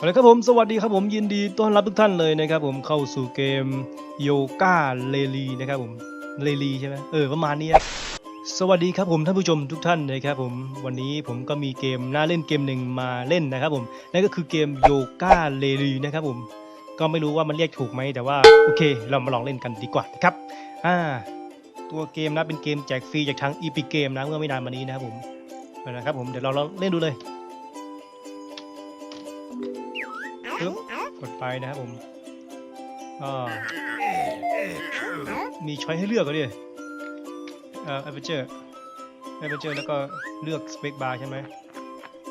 เอาละครับผมสวัสดีครับผมยินดีต้อนรับทุกท่านเลยนะครับผมเข้าสู่เกมโยกาเลลีนะครับผมเลลีใช่ไหมเออประมาณนี้สวัสดีครับผมท่านผู้ชมทุกท่านนะครับผมวันนี้ผมก็มีเกมน่าเล่นเกมหนึ่งมาเล่นนะครับผมนั่นก็คือเกมโยกาเลลีนะครับผมก็ไม่รู้ว่ามันเรียกถูกไหมแต่ว่าโอเค เรามาลองเล่นกันดีกว่านะครับอ่าตัวเกมนะเป็นเกมแจกฟรีจากทางอีพิเกมนะเมื่อไม่นานมานี้นะครับผมนะครับผมเดี๋ยวเราลองเล่นดูเลย กดไปนะครับผมก็มีช้อยให้เลือกก็ดิเอ่อ aperture aperture แล้วก็เลือก space bar ใช่ไหม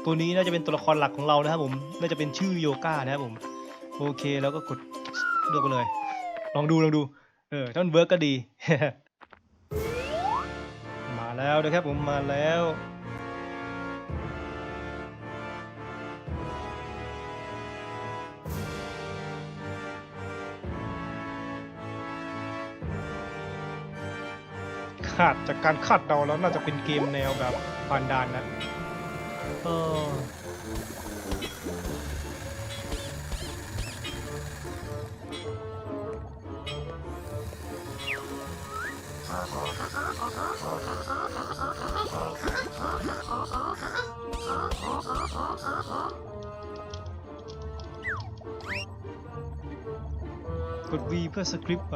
ตัวนี้น่าจะเป็นตัวละครหลักของเรานะครับผมน่าจะเป็นชื่อโยก้านะครับผมโอเคแล้วก็กดเลือกไปเลย ลองดูลองดูเออถ้ามันเวิร์กก็ดี มาแล้วนะครับผมมาแล้วาดจากการคาดเดาแล้วน่าจะเป็นเกมแนวแบบผ่านด่านนะเอออกด V เพื่อสคริปต์ไป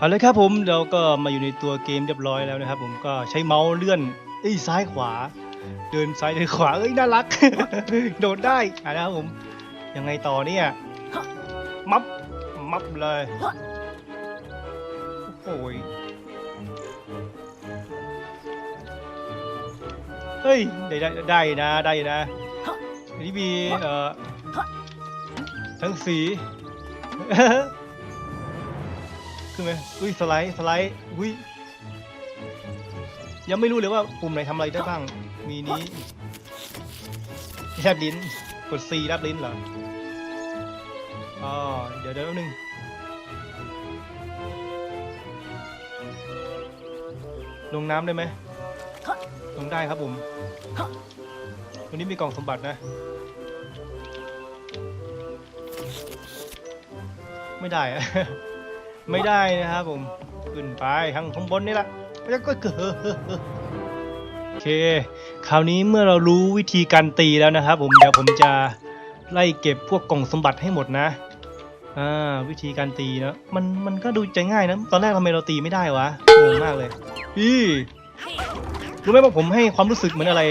เอาเลยครับผมเราก็มาอยู่ในตัวเกมเรียบร้อยแล้วนะครับ ผมก็ใช้เมาส์เลื่อนเอ้ยซ้ายขวา เดินซ้ายเดินขวาเอ้ยน่ารัก โดดได้อะนะครับผมยังไงต่อเนี่ยมับมับเลยโอ้ยเฮ้ยได้ได้ได้นะได้นะอันนี้มีเอ่อทั้งสี ขึ้นไหมอุ้ยสไลด์สไลด์อุ้ยยังไม่รู้เลยว่าปุ่มไหนทำอะไรได้บ้าง มีนี้แลบลิ้น กด C แลบลิ้นเหรออ๋อเดี๋ยวเดี๋ยวนึงลงน้ำได้ไหมลงได้ครับผมวันนี้มีกล่องสมบัตินะ ไม่ได้อะ ไม่ได้นะครับผม ขึ้นไปข้างข้างบนนี่แหละแล้วก็เกิดโอเค คราวนี้เมื่อเรารู้วิธีการตีแล้วนะครับผม เดี๋ยวผมจะไล่เก็บพวกกล่องสมบัติให้หมดนะ อ่า วิธีการตีนะ มัน มันก็ดูใจง่ายนะ ตอนแรกทำไมเราตีไม่ได้วะงงมากเลย อีรู้ไหมว่าผมให้ความรู้สึกเหมือนอะไร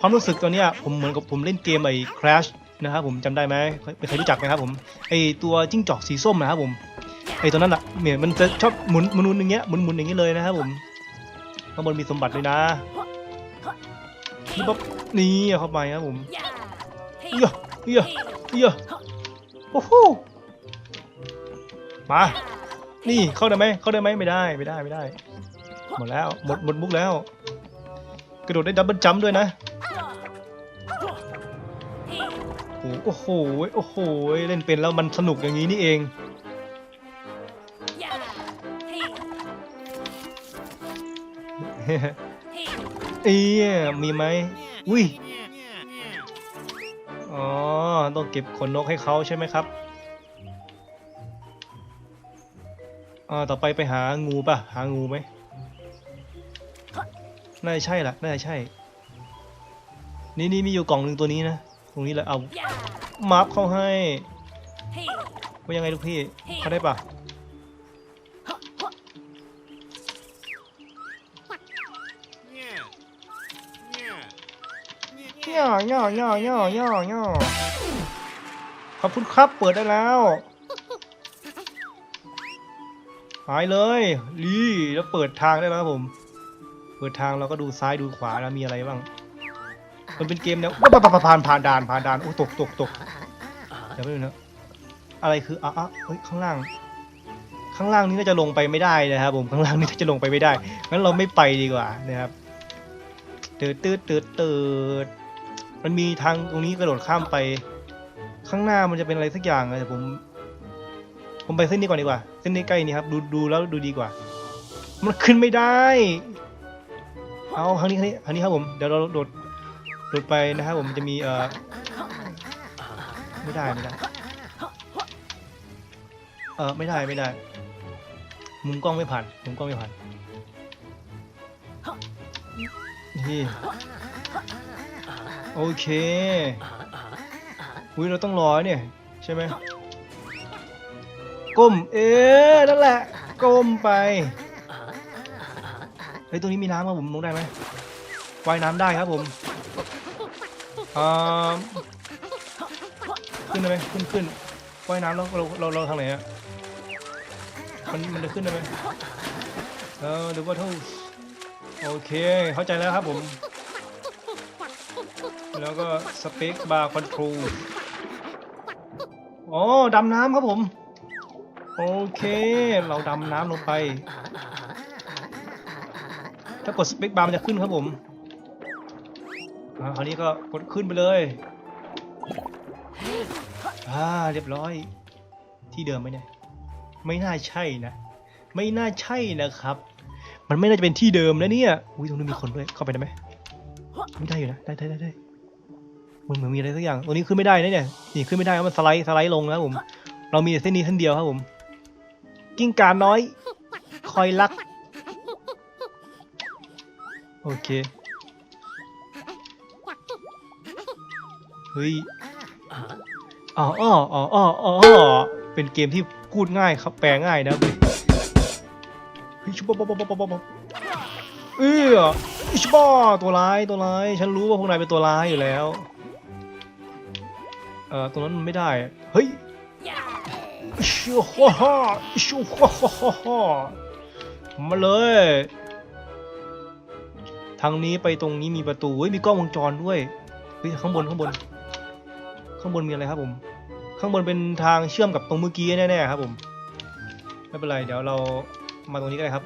ความรู้สึกตอนนี้ผมเหมือนกับผมเล่นเกมไอ้ Crash นะครับผมจำได้ไหมไม่เคยรู้จักไหมครับผม ไอตัวจิ้งจอกสีส้มนะครับผม ไอ้ตัวนั้นอะเนี่ยมันจะชอบหมุนหมุนอย่างเงี้ยหมุนหมุนอย่างเงี้ยเลยนะครับผมข้างบนมีสมบัติเลยนะนี่ป๊บนี่เข้าไปครับผมเอียเอียอียโอ้โหมานี่เข้าได้ไหมเข้าได้ไหมไม่ได้ไม่ได้ไม่ได้ หมดแล้วหมดหมดมุกแล้ว กระโดดได้ดับเบิลจัมด้วยนะโอ้โหโอ้โหเล่นเป็นแล้วมันสนุกอย่างนี้นี่เอง เอียมีไหมอุ้ยอ๋อต้องเก็บขนนกให้เขาใช่ไหมครับอ่าต่อไปไปหางูป่ะ หางูไหมน่าจะใช่ละน่าจะใช่ นี่นี่มีอยู่กล่องหนึ่งตัวนี้นะ ตรงนี้แหละเอามาร์คเขาให้ว่ายังไงลูกพี่เขาได้ป่ะ ย่อย่อย่อย่อย่อย่อขอบคุณครับเปิดได้แล้วหายเลยลีแล้วเปิดทางได้แล้วครับผม เปิดทางเราก็ดูซ้ายดูขวาแล้วมีอะไรบ้าง มันเป็นเกมแนวปะปะปะผ่านผ่านด่านผ่านด่านโอ้ตกตกตกเดี๋ยวไม่รู้นะอะไรคืออะอะเฮ้ยข้างล่าง ข้างล่างนี้น่าจะลงไปไม่ได้นะครับ ผมข้างล่างนี้น่าจะลงไปไม่ได้งั้นเราไม่ไปดีกว่านะครับตืดตืดตืดตืด มันมีทางตรงนี้กระโดดข้ามไป ข้างหน้ามันจะเป็นอะไรสักอย่างอะแต่ผม ผมไปเส้นนี้ก่อนดีกว่า เส้นนี้ใกล้นี่ครับ ดูดูแล้วดูดีกว่า มันขึ้นไม่ได้ เอาทางนี้ทางนี้ทางนี้ครับผม เดี๋ยวเราโดด โดดไปนะครับผม มันจะมีเอ่อ ไม่ได้ไม่ได้ เออไม่ได้ไม่ได้ มุมกล้องไม่ผ่าน มุมกล้องไม่ผ่านนี่ โอเคอุ้ยเราต้องรอเนี่ย ใช่ไหมก้ม เอ๊ะนั่นแหละ ก้มไปเฮ้ยตรงนี้มีน้ำครับผมลงได้ไหมว่ายน้ำได้ครับผมอ่าขึ้นได้ไหมขึ้นขึ้นว่ายน้ำแล้วเราเราเราทางไหนอะมันมันจะขึ้นได้ไหมเออเดี๋ยวว่าเท่าโอเค เข้าใจแล้วครับผม แล้วก็สเปคบาร์คอนโทรลอ๋อดำน้ำครับผม โอเค เราดำน้ำลงไป ถ้ากดสเปคบาร์มันจะขึ้นครับผมอ่าคราวนี้ก็กดขึ้นไปเลยอ่าเรียบร้อย ที่เดิมไหมเนี่ย ไม่น่าใช่นะ ไม่น่าใช่นะครับ มันไม่น่าจะเป็นที่เดิมนะเนี่ย อุ้ยตรงนี้มีคนด้วย เข้าไปได้ไหมไม่ได้อยู่นะ ได้ได้ได้ได้ มันเหมือนมีอะไรสักอย่างตรงนี้ขึ้นไม่ได้นะเนี่ยนี่ขึ้นไม่ได้ครับมันสไลด์สไลด์ลงนะครับผม เรามีเส้นนี้เส้นเดียวครับผม กิ้งก่าน้อย คอยรัก โอเคเฮ้ยอ๋ออ๋ออ๋ออ๋อเป็นเกมที่พูดง่ายครับแปลง่ายนะเว้ยเฮ้ยชุบบบบบบบบ๊อบบ๊อบเอออิชบ้าตัวร้ายตัวร้าย ฉันรู้ว่าพวกนายเป็นตัวร้ายอยู่แล้ว เอ่อตรงนั้นมันไม่ได้ เฮ้ยชิวฮ่าฮ่าชิวฮ่าฮ่าฮ่าฮ่ามาเลย ทางนี้ไปตรงนี้มีประตูเฮ้ยมีกล้องวงจรด้วย เฮ้ยข้างบนข้างบน ข้างบนมีอะไรครับผม ข้างบนเป็นทางเชื่อมกับตรงเมื่อกี้แน่ๆครับผม ไม่เป็นไรเดี๋ยวเรามาตรงนี้ก็ได้ครับ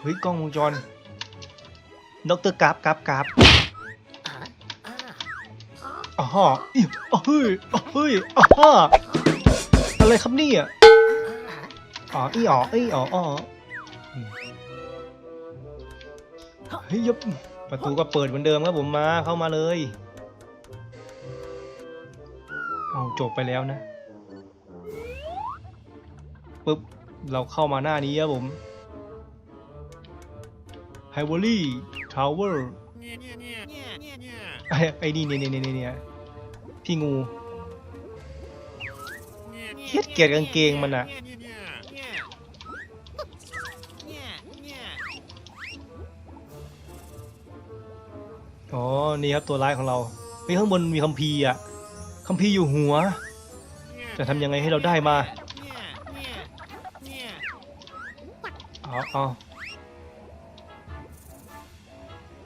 เฮ้ยกล้องวงจรดรกราฟกราฟกราฟ อ๋ออีอ๋อเฮ้ยอ๋อเฮ้ยอ๋ออะไรครับเนี่ยอ๋ออีอ๋ออีอ๋ออ๋ออืมเฮ้ยยบประตูก็เปิดเหมือนเดิมครับผมมาเข้ามาเลย เอาจบไปแล้วนะปุ๊บเราเข้ามาหน้านี้ครับผมไฮวอรี่ทาวเวอร์ไอ้ไอ้นี่เนี่ยเนี่ยเนี่ยเนี่ย พี่งูเฮียเกลียดกางเกงมันอะอ๋อ นี่ครับตัวร้ายของเราเฮ้ยข้างบนมีคัมภีร์อะคัมภีร์อยู่หัว จะทำยังไงให้เราได้มา เอาเอา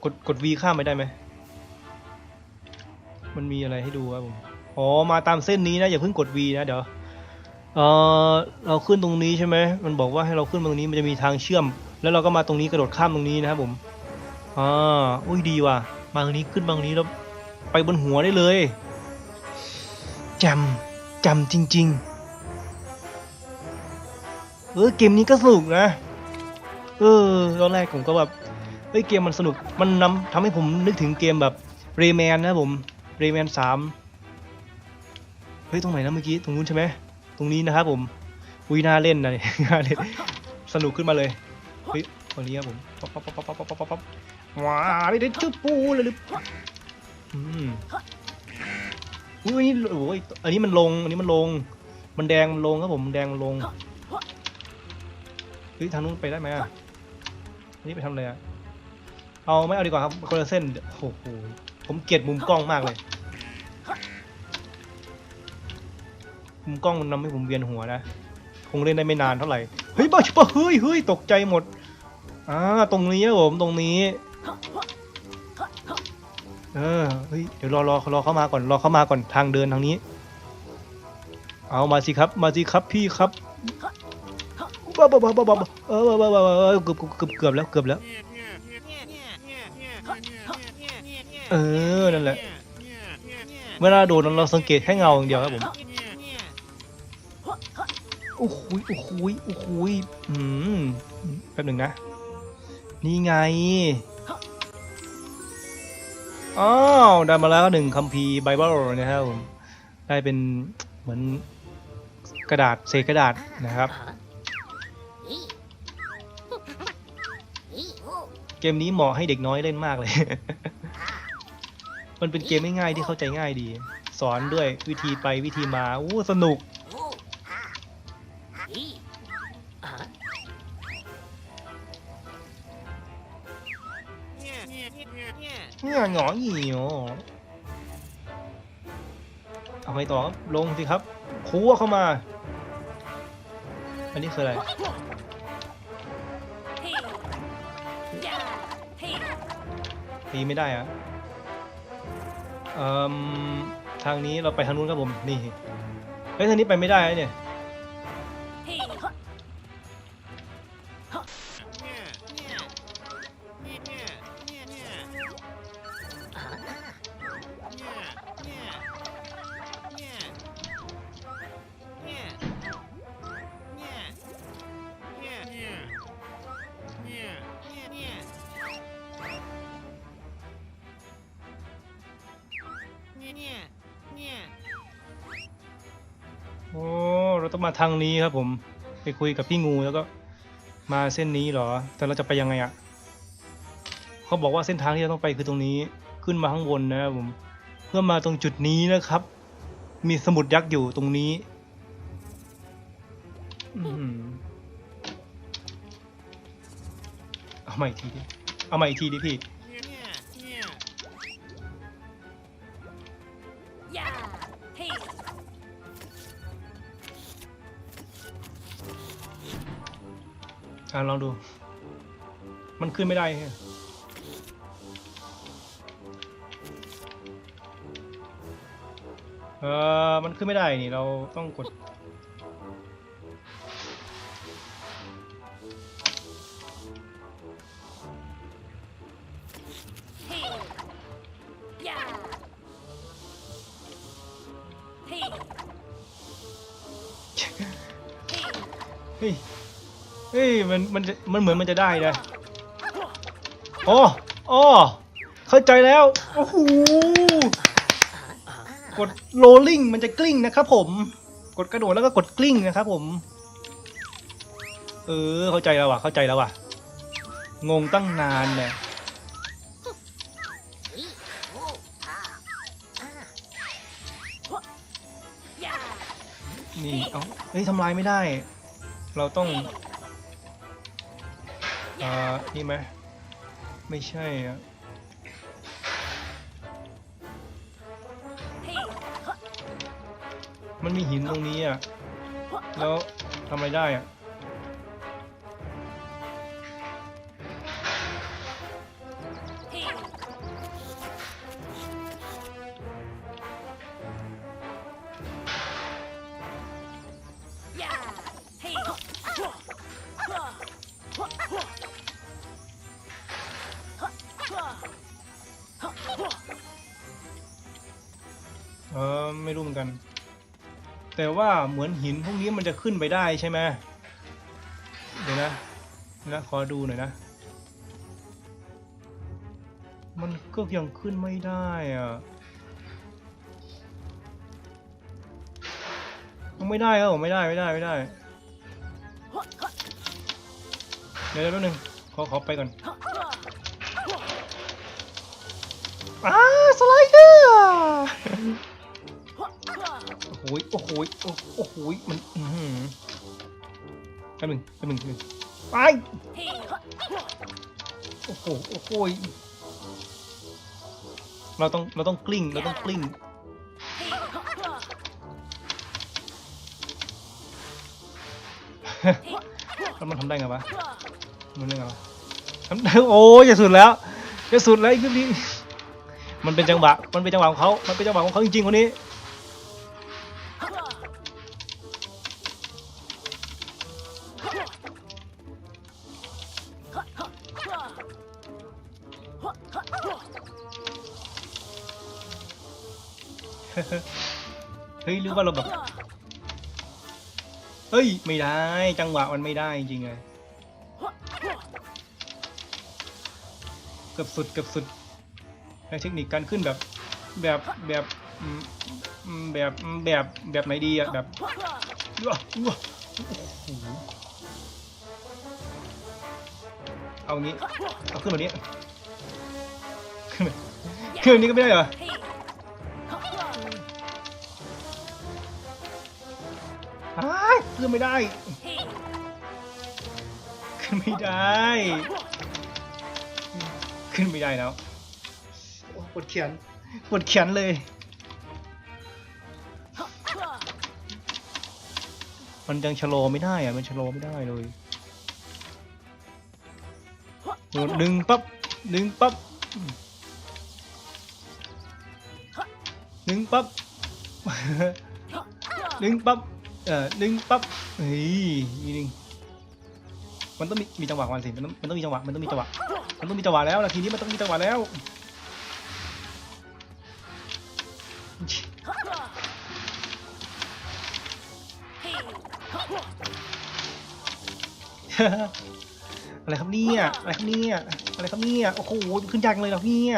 กด กด V ข้ามไปได้ไหม มันมีอะไรให้ดูครับผมอ๋อมาตามเส้นนี้นะอย่าเพิ่งกด V นะเดี๋ยวเออเราขึ้นตรงนี้ใช่ไหมมันบอกว่าให้เราขึ้นตรงนี้มันจะมีทางเชื่อม แล้วเราก็มาตรงนี้กระโดดข้ามตรงนี้นะครับผมอ่าอุ้ยดีว่ะมาตรงนี้ขึ้นมาตรงนี้แล้วไปบนหัวได้เลยจำจำจริง ๆ เออเกมนี้ก็สนุกนะเออตอนแรกผมก็แบบเฮ้ยเกมมันสนุกมันนำทำให้ผมนึกถึงเกมแบบเรแมนนะผม เรแมนสามเฮ้ย ตรงไหนนะเมื่อกี้ ตรงนู้นใช่ไหม ตรงนี้นะครับผมอุ้ยน่าเล่นนะเน่าเล่นสนุกขึ้นมาเลย เฮ้ยตรงนี้ครับผมป๊อปป๊อปป๊อปป๊อปป๊อปป๊อปป๊อปว้าไม่ได้จุ๊บปูเลยหรืออืมอุ้ยโอ้ยอันนี้มันลง อันนี้มันลง มันแดงมันลงครับผมมันแดงมันลง เฮ้ย ทางนู้นไปได้ไหมอะนนี้ไปทำอะไรอะ เอาไม่เอาดีกว่าครับคนละเส้น โอ้โห ผมเกลียดมุมกล้องมากเลย มุมกล้องมันทำให้ผมเวียนหัวนะ คงเล่นได้ไม่นานเท่าไหร่ เฮ้ยบ้าชิบะเฮ้ยเฮ้ยตกใจหมด อ่า ตรงนี้ครับผม ตรงนี้ เออ เฮ้ย เดี๋ยวรอรอรอเข้ามาก่อน รอเข้ามาก่อน ทางเดินทางนี้ เอามาสิครับ มาสิครับพี่ครับบ้าบ้าบ้าบ้าบ้าเออบ้าบ้าบ้าเกือบเกือบเกือบแล้ว เกือบแล้ว เออ นั่นแหละ เวลาโดนเราสังเกตแค่เงาอย่างเดียวครับผมโอ้โหโอ้โหโอ้โหอืมแป๊บหนึ่งนะ นี่ไงอ้าวได้มาแล้วหนึ่งคัมภีร์ไบเบิลนะครับผมได้เป็นเหมือนกระดาษเศษกระดาษนะครับ เกมนี้เหมาะให้เด็กน้อยเล่นมากเลย มันเป็นเกมง่ายๆที่เข้าใจง่ายดี สอนด้วยวิธีไปวิธีมาอู้สนุก เนี่ยหงอหหี่อเอาไปต่อครับลงสิครับพัวเข้ามา อันนี้คืออะไรตีไม่ได้อะ ทางนี้เราไปทางนู้นครับผม นี่ เฮ้ยทางนี้ไปไม่ได้เนี่ย โอ้เราต้องมาทางนี้ครับผม ไปคุยกับพี่งูแล้วก็มาเส้นนี้เหรอ แต่เราจะไปยังไงอะ่ะเขาบอกว่าเส้นทางที่เราต้องไปคือตรงนี้ขึ้นมาข้างบนนะครับผมเพื่อมาตรงจุดนี้นะครับ มีสมุดยักษ์อยู่ตรงนี้อเอาใหม่อีกทีดิเอาใหม่อีกทีดิพี่ อ่าลองดู มันขึ้นไม่ได้ฮะเออมันขึ้นไม่ได้นี่เราต้องกด มันมันจะมันเหมือนมันจะได้นะอ๋ออ๋อเข้าใจแล้วโอ้โหกดโรลลิ่งมันจะกลิ้งนะครับผม กดกระโดดแล้วก็กดกลิ้งนะครับผม เออเข้าใจแล้วว่ะเข้าใจแล้วว่ะ งงตั้งนานเนี่ยนี่ เอ้าเฮ้ยทำลายไม่ได้ เราต้อง อ่านี่ไหมไม่ใช่อะมันมีหินตรงนี้อะ แล้วทำอะไรได้อะ ไม่รู้เหมือนกัน แต่ว่าเหมือนหินพวกนี้มันจะขึ้นไปได้ใช่ไหมเดี๋ยวนะเดี๋ยวนะขอดูหน่อยนะ มันก็ยังขึ้นไม่ได้อะไม่ได้ครับผมไม่ได้ไม่ได้ไม่ได้เดี๋ยวเดี๋ยวแป๊บนึงขอขอไปก่อนอ้าสไลเดอร์โอ้โห ยโอ้โหยโอ้โอ้โหยมันอื้อหือแป๊บนึงแป๊บนึงแป๊บนึงไปโอ้โหโอ้โหยเราต้องเราต้องกลิ้งเราต้องกลิ้งแล้วมันทำได้ไงวะมันได้ไงวะทำได้โอ้ยจะสุดแล้วจะสุดแล้วอีกนิดนี้มันเป็นจังหวะมันเป็นจังหวะของเขามันเป็นจังหวะของเขาจริงๆคนนี้ เฮ้ยหรือว่าเราแบบเฮ้ย ไม่ได้ จังหวะมันไม่ได้จริงเลยเกือบสุดเกือบสุดในเทคนิคการขึ้นแบบแบบแบบแบบแบบแบบไหนดีอะแบบเอางี้เอาขึ้นแบบนี้ขึ้นขึ้นแบบนี้ก็ไม่ได้เหรอ อ้ายขึ้นไม่ได้ ขึ้นไม่ได้ ขึ้นไม่ได้แล้วโอ้ปวดเขียนปวดเขียนเลย มันยังชะลอไม่ได้อะมันชะลอไม่ได้เลยโหดึงปั๊บดึงปั๊บดึงปั๊บดึงปั๊บ เออดึงปั๊บเฮ้ยนี่ดึงมันต้องมีมีจังหวะของมันสิมันต้องมันต้องมีจังหวะมันต้องมีจังหวะมันต้องมีจังหวะแล้วนาทีนี้มันต้องมีจังหวะแล้วอะไรครับเนี่ยอะไรครับเนี่ยอะไรครับเนี่ยโอ้โหขึ้นยากจังเลยเหรอเนี่ย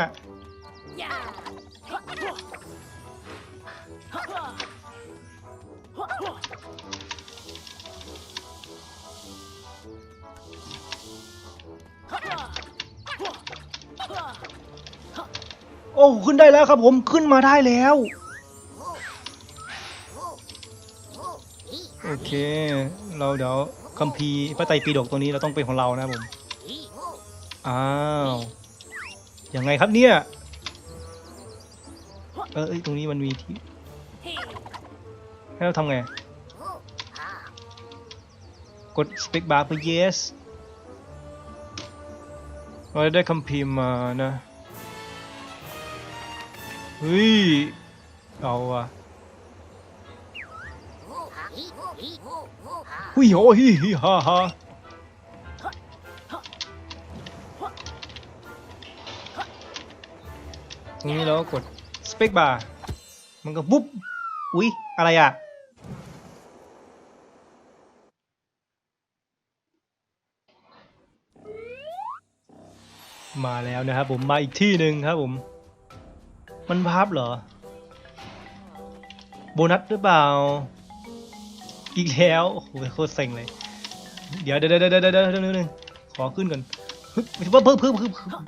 โอ้ขึ้นได้แล้วครับผมขึ้นมาได้แล้ว โอเค เราเดี๋ยวคัมภีร์พระไตรปิฎกตัวนี้เราต้องเป็นของเรานะผมอ้าวยังไงครับเนี่ย เออตรงนี้มันมีที่ ให้เราทำไง กด space bar เพื่อ yes เราได้คัมภีร์มานะ เฮ้ย เอาอะหุยโอ้ฮิฮิฮ่าฮ่าตรงนี้เราก็กด space bar มันก็ปุ๊บ อุ๊ย อะไรอะ มาแล้วนะครับผมมาอีกที่หนึ่งครับผม มันพับเหรอ โบนัสหรือเปล่า อีกแล้วโอ้โหโคตรเซ็งเลย เดี๋ยวเดี๋ยวเดี๋ยวเดี๋ยวเดี๋ยวเดี๋ยวเดี๋ยวนึงขอขึ้นก่อนเพิ่มเพิ่มเพิ่มเพิ่มเพิ่ม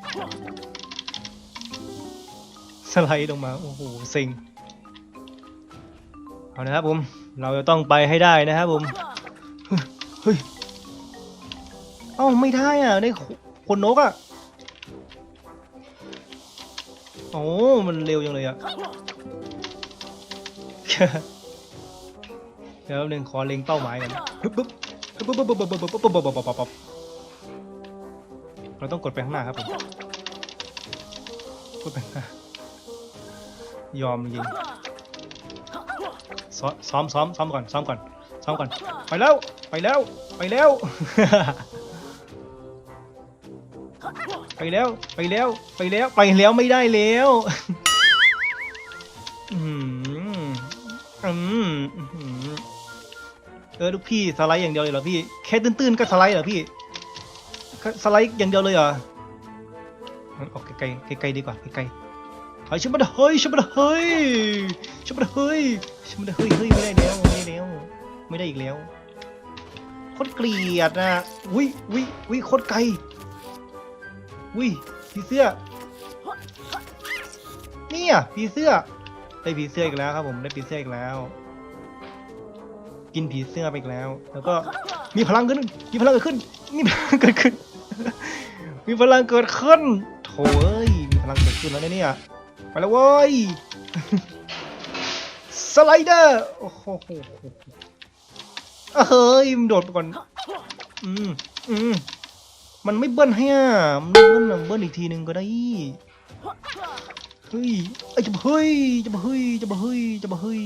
สไลด์ลงมาโอ้โหเซ็งเอานะครับผมเราจะต้องไปให้ได้นะครับผมเฮ้ยเอ้าไม่ได้อะได้คนนกอะ โอ้มันเร็วจังเลยอะเดี๋ยวแป๊บนึงขอเล็งเป้าหมายกันปึ๊บปึ๊บปึ๊บปึ๊บปึ๊บปึ๊บปึ๊บปึ๊บปึ๊บปึ๊บปึ๊บเราต้องกดไปข้างหน้าครับผมกดไปข้างหน้ายอมจริงซ้อซ้อมซ้อมซ้อมก่อนซ้อมก่อนซ้อมก่อน ไปแล้ว ไปแล้ว ไปแล้ว ไปแล้วไปแล้วไปแล้วไปแล้วไม่ได้แล้วอืมอืมเออลูกพี่สไลด์อย่างเดียวเลยเหรอพี่แค่ตื้นๆก็สไลด์เหรอพี่สไลด์อย่างเดียวเลยเหรองั้นออกไกลๆไกลๆดีกว่าไกลๆเฮ้ยชิบะเฮ้ยชิบะเฮ้ยชิบะเฮ้ยไม่ได้เฮ้ยเฮ้ยไม่ได้แล้วไม่ได้แล้วไม่ได้อีกแล้วโคตรเกลียดนะวิวิวิโคตรไกล วิผีเสื้อ เนี่ยผีเสื้อได้ผีเสื้ออีกแล้วครับผมได้ผีเสื้ออีกแล้ว กินผีเสื้อไปอีกแล้ว แล้วก็มีพลังขึ้น มีพลังเกิดขึ้น มีพลังเกิดขึ้น มีพลังเกิดขึ้นโถ่เอ้ยมีพลังเกิดขึ้นแล้วเนี่ยไปแล้วเว้ยสไลเดอร์โอ้โหเฮ้ยมันโดดไปก่อนอืมอืม มันไม่เบิ้ลให้อะมันเบิ้ลอะเบิ้ลอีกทีหนึ่งก็ได้เฮ้ยไอ้จะมาเฮ้ยจะมาเฮ้ยจะมาเฮ้ยจะมาเฮ้ย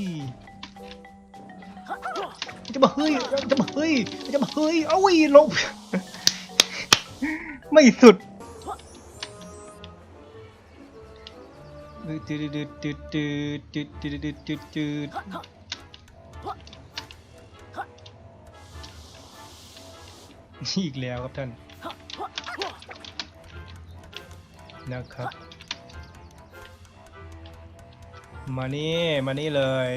จะมาเฮ้ยจะมาเฮ้ยจะเฮ้ยเอาวีลบไม่สุดตืดตืดตืดตืดตืดตืดตืดตืดตืดนี่อีกแล้วครับท่าน นะครับ มานี่ มานี่เลย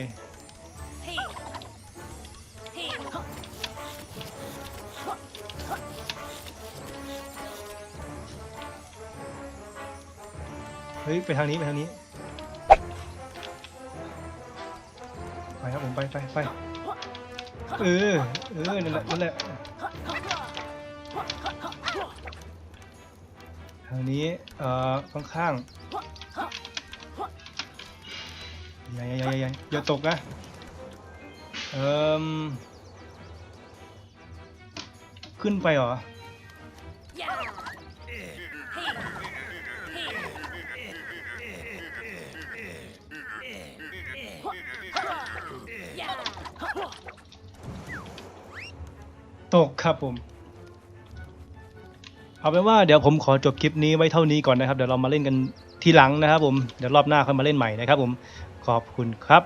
เฮ้ย ไปทางนี้ ไปทางนี้ ไปครับผม ไปไปไปเออ เออ นั่นแหละ นั่นแหละางนี้เอ่อข้างๆย่าอย่ายาอย่าอย่าตกนะเอ่มขึ้นไปเหรอตกครับผม เอาเป็นว่าเดี๋ยวผมขอจบคลิปนี้ไว้เท่านี้ก่อนนะครับ เดี๋ยวเรามาเล่นกันทีหลังนะครับผม เดี๋ยวรอบหน้าค่อยมาเล่นใหม่นะครับผม ขอบคุณครับ